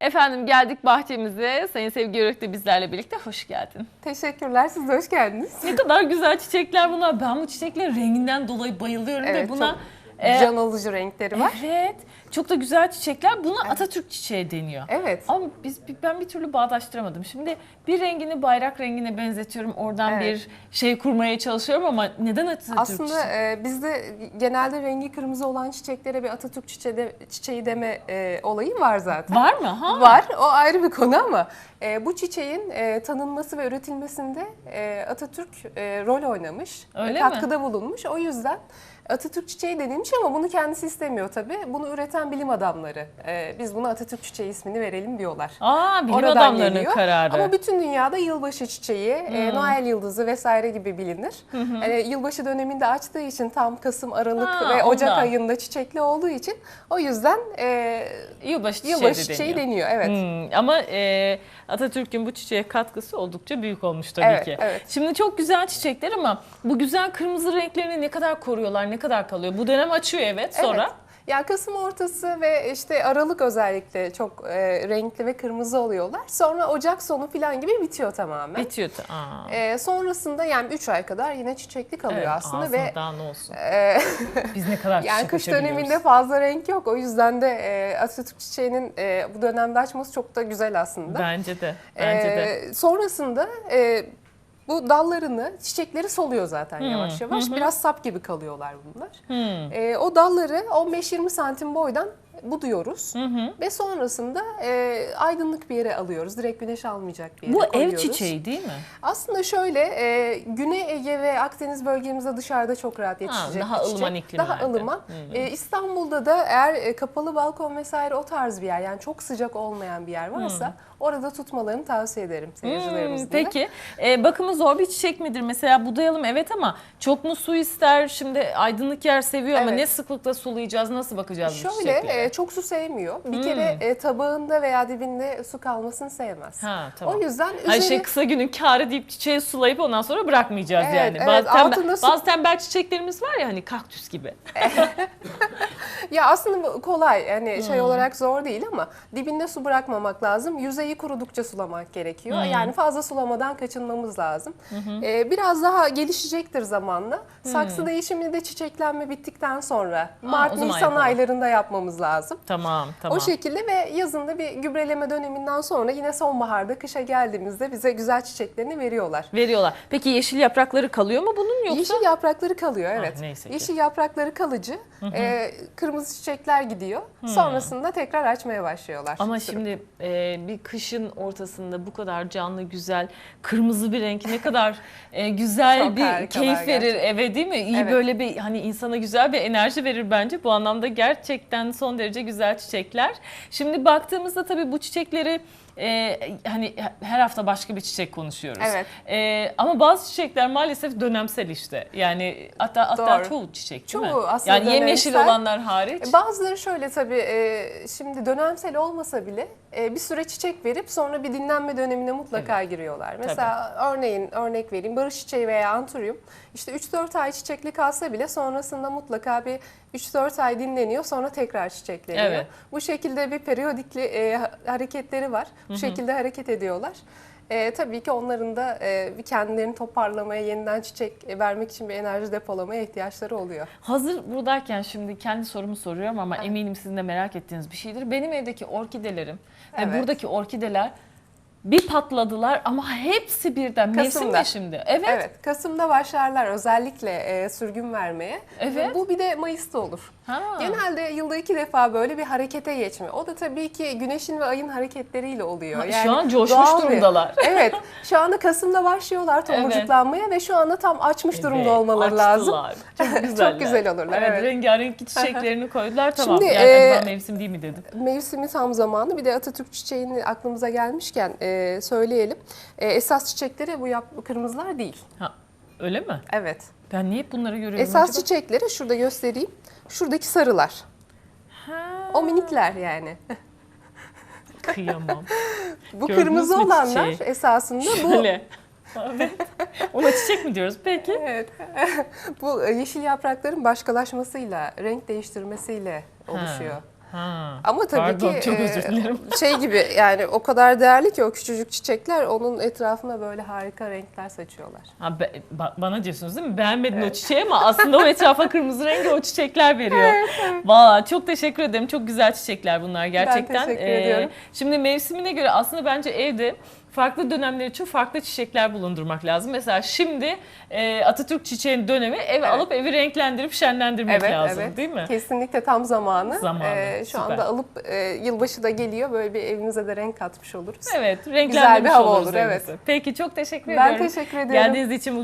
Efendim geldik bahçemize. Sayın Sevgi Yörük de bizlerle birlikte. Hoş geldin. Teşekkürler, siz de hoş geldiniz. Ne kadar güzel çiçekler bunlar. Ben bu çiçeklerin renginden dolayı bayılıyorum Evet, ve buna... çok e, Can alıcı renkleri var. Evet. Çok da güzel çiçekler. Buna Atatürk çiçeği deniyor. Evet. Ama biz ben bir türlü bağdaştıramadım. Şimdi bir rengini bayrak rengine benzetiyorum. Oradan Evet. bir şey kurmaya çalışıyorum ama neden Atatürk Aslında çiçeği? e, bizde genelde rengi kırmızı olan çiçeklere bir Atatürk çiçeği, de- çiçeği deme e, olayı var zaten. Var mı? Ha? Var, o ayrı bir konu ama e, bu çiçeğin e, tanınması ve üretilmesinde e, Atatürk e, rol oynamış, Öyle mi? katkıda bulunmuş. O yüzden Atatürk çiçeği denilmiş ama bunu kendisi istemiyor tabii. Bunu üreten bilim adamları. e, biz buna Atatürk çiçeği ismini verelim diyorlar. Aa bilim Oradan adamlarının geliyor. kararı. Ama bütün dünyada yılbaşı çiçeği, e, Hmm. Noel yıldızı vesaire gibi bilinir. Yani yılbaşı döneminde açtığı için tam Kasım, Aralık Ha, ve Ocak ondan. ayında çiçekli olduğu için o yüzden e, Yılbaşı çiçeği yılbaşı çiçeği deniyor. deniyor. Evet. Hmm, ama e, Atatürk'ün bu çiçeğe katkısı oldukça büyük olmuş tabii Evet, ki. evet. Şimdi çok güzel çiçekler ama bu güzel kırmızı renklerini ne kadar koruyorlar, ne kadar kalıyor? Bu dönem açıyor evet sonra. Evet. Ya Kasım ortası ve işte Aralık özellikle çok e, renkli ve kırmızı oluyorlar. Sonra Ocak sonu falan gibi bitiyor tamamen. Bitiyor. Aa. E, sonrasında yani 3 ay kadar yine çiçekli kalıyor Evet, aslında ve daha ne olsun. e, Biz ne kadar Yani kış döneminde fazla renk yok. O yüzden de e, Atatürk çiçeğinin e, bu dönemde açması çok da güzel aslında. Bence de. Bence de. E, sonrasında e, bu dallarını, çiçekleri soluyor zaten Hmm, yavaş yavaş. hı. Biraz sap gibi kalıyorlar bunlar. Hmm. E, o dalları 15-20 santim boydan buduyoruz. Hı hı. Ve sonrasında e, aydınlık bir yere alıyoruz. Direkt güneş almayacak bir yere Bu ev koyuyoruz. çiçeği değil mi? Aslında şöyle e, Güney Ege ve Akdeniz bölgemizde dışarıda çok rahat yetişecek daha bir çiçek. ılıman iklimlerde. Daha ılıman. Hı hı. E, İstanbul'da da eğer e, kapalı balkon vesaire o tarz bir yer yani çok sıcak olmayan bir yer varsa orada tutmalarını tavsiye ederim seyircilerimizin Hmm, peki e, bakımı zor bir çiçek midir? Mesela budayalım evet ama çok mu su ister? Şimdi aydınlık yer seviyor ama Evet. ne sıklıkla sulayacağız? Nasıl bakacağız bu Şöyle çiçeklere? e, çok su sevmiyor. Bir Hmm. kere e, tabağında veya dibinde su kalmasını sevmez. Ha tamam. O yüzden Her üzeri şey kısa günün kârı deyip çiçeği sulayıp ondan sonra bırakmayacağız Evet, yani. evet, bazı, tembel, altında su- bazı tembel çiçeklerimiz var ya hani kaktüs gibi. Ya aslında bu kolay yani şey Hmm. olarak zor değil ama dibinde su bırakmamak lazım. Yüzeyi kurudukça sulamak gerekiyor. Hmm. Yani fazla sulamadan kaçınmamız lazım. Ee, biraz daha gelişecektir zamanla. Saksı değişimini de çiçeklenme bittikten sonra o Mart zaman Nisan yapalım. aylarında yapmamız lazım. Tamam tamam. O şekilde ve yazında bir gübreleme döneminden sonra yine sonbaharda kışa geldiğimizde bize güzel çiçeklerini veriyorlar. Veriyorlar. Peki yeşil yaprakları kalıyor mu bunun yoksa? Yeşil yaprakları kalıyor evet. neyse ki. Yeşil yaprakları kalıcı. Ee, kırmızı çiçekler gidiyor. Sonrasında tekrar açmaya başlıyorlar. Ama şimdi e, bir kışın ortasında bu kadar canlı, güzel, kırmızı bir renk ne kadar e, güzel Çok bir keyif verir gerçekten. eve değil mi? İyi Evet. böyle bir hani insana güzel bir enerji verir bence. Bu anlamda gerçekten son derece güzel çiçekler. Şimdi baktığımızda tabii bu çiçekleri e, hani her hafta başka bir çiçek konuşuyoruz. Evet. E, ama bazı çiçekler maalesef dönemsel işte. Yani hatta hatta Doğru. çoğu çiçek değil mi? Çoğu aslında Yani yemyeşil dönemsel. olanlar hariç. E, Bazıları şöyle tabii e, şimdi dönemsel olmasa bile e, bir süre çiçek verip sonra bir dinlenme dönemine mutlaka giriyorlar. Mesela örneğin örnek vereyim barış çiçeği veya anturyum işte 3-4 ay çiçekli kalsa bile sonrasında mutlaka bir 3-4 ay dinleniyor sonra tekrar çiçekleniyor. Evet. Bu şekilde bir periyodikli e, ha- hareketleri var. Bu şekilde hareket ediyorlar. E, tabii ki onların da e, kendilerini toparlamaya, yeniden çiçek vermek için bir enerji depolamaya ihtiyaçları oluyor. Hazır buradayken şimdi kendi sorumu soruyorum ama eminim sizin de merak ettiğiniz bir şeydir. Benim evdeki orkidelerim ve Evet. buradaki orkideler bir patladılar ama hepsi birden. Mevsim Kasım'da. mi şimdi? Evet. Evet, Kasım'da başlarlar özellikle e, sürgün vermeye. Evet. Bu bir de Mayıs'ta olur. Ha. Genelde yılda iki defa böyle bir harekete geçme. O da tabii ki güneşin ve ayın hareketleriyle oluyor. Ha, şu an coşmuş doğal bir- durumdalar. Evet, şu anda Kasım'da başlıyorlar tomurcuklanmaya ve şu anda tam açmış durumda olmaları lazım. Açtılar. Çok güzeller. güzel olurlar, Evet, evet. rengarenk çiçeklerini koydular tamam. Şimdi, yani e, mevsim değil mi dedim. Mevsimi tam zamanı. Bir de Atatürk çiçeğini aklımıza gelmişken e, söyleyelim. E, esas çiçekleri bu yap kırmızılar değil. Ha, öyle mi? Evet. Ben niye bunları görüyorum Esas acaba? çiçekleri şurada göstereyim. Şuradaki sarılar. Ha, O minikler yani. kıyamam. Bu Gördünüz kırmızı olanlar çiçeği? esasında bu. Evet. Ona çiçek mi diyoruz? Peki. evet, bu yeşil yaprakların başkalaşmasıyla, renk değiştirmesiyle oluşuyor. Ha. Ama tabii Pardon, ki çok e, özür dilerim. şey gibi yani o kadar değerli ki o küçücük çiçekler onun etrafına böyle harika renkler saçıyorlar. Ha, be- ba- bana diyorsunuz değil mi? Beğenmedin o çiçeği ama aslında o etrafa kırmızı rengi o çiçekler veriyor. Valla çok teşekkür ederim. Çok güzel çiçekler bunlar gerçekten. teşekkür Ee, ediyorum. Şimdi mevsimine göre aslında bence evde farklı dönemler için farklı çiçekler bulundurmak lazım. Mesela şimdi e, Atatürk çiçeğinin dönemi eve alıp evi renklendirip şenlendirmek Evet, lazım evet. değil mi? Kesinlikle tam zamanı. Zamanı, Ee, şu süper. anda alıp e, yılbaşı da geliyor böyle bir evimize de renk katmış oluruz. Evet, renklendirmiş hava oluruz olur, evimizi. evet. Peki çok teşekkür Ben ediyorum. teşekkür ediyorum. Geldiğiniz için